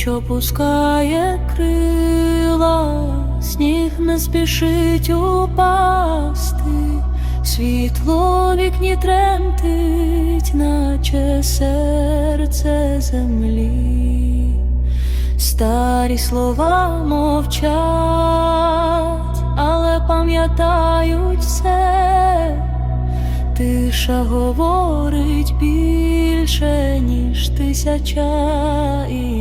ніч опускає крила, сніг не спішить упасти, світло в вікні тремтить, наче серце землі, старі слова мовчать, але пам'ятають все. Тиша говорить більше, ніж тисяча і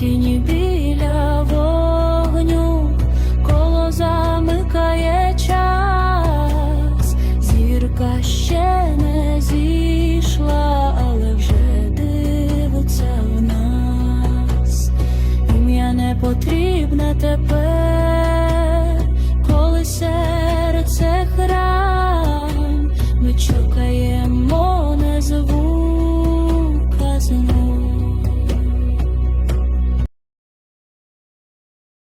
тіні біля вогню, коло замикає час, зірка ще не зійшла, але вже дивиться в нас, ім'я не потрібне тепер.